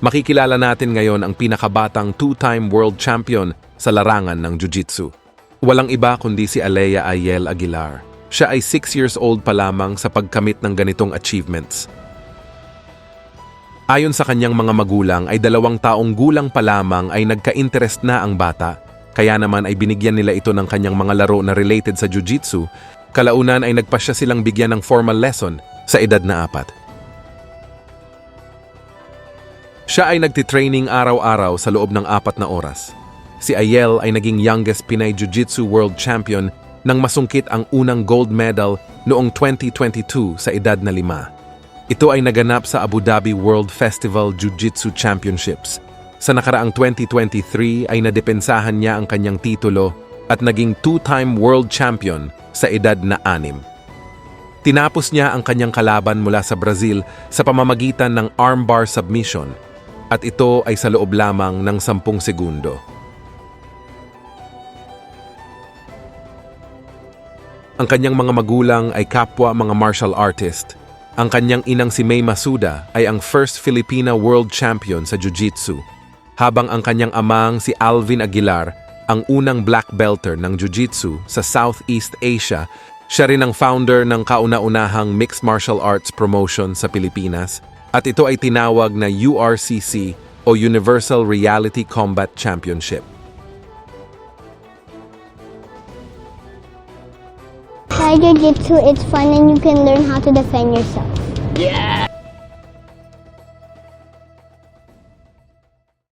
Makikilala natin ngayon ang pinakabatang two-time world champion sa larangan ng Jiu-Jitsu. Walang iba kundi si Alea Ayel Aguilar. Siya ay 6 years old pa lamang sa pagkamit ng ganitong achievements. Ayon sa kanyang mga magulang ay dalawang taong gulang pa lamang ay nagka-interest na ang bata, kaya naman ay binigyan nila ito ng kanyang mga laro na related sa Jiu-Jitsu, kalaunan ay nagpasya silang bigyan ng formal lesson sa edad na apat. Siya ay nagtitraining araw-araw sa loob ng apat na oras. Si Ayel ay naging youngest Pinay Jiu-Jitsu World Champion nang masungkit ang unang gold medal noong 2022 sa edad na lima. Ito ay naganap sa Abu Dhabi World Festival Jiu-Jitsu Championships. Sa nakaraang 2023 ay nadepensahan niya ang kanyang titulo at naging two-time world champion sa edad na anim. Tinapos niya ang kanyang kalaban mula sa Brazil sa pamamagitan ng armbar submission at ito ay sa loob lamang ng 10 segundo. Ang kanyang mga magulang ay kapwa mga martial artist. Ang kanyang inang si May Masuda ay ang first Filipina world champion sa Jiu-Jitsu, habang ang kanyang amang si Alvin Aguilar ang unang black belter ng Jiu-Jitsu sa Southeast Asia. Siya rin ang founder ng kauna-unahang mixed martial arts promotion sa Pilipinas at ito ay tinawag na URCC o Universal Reality Combat Championship. Try Jiu-Jitsu, it's fun and you can learn how to defend yourself. Yeah!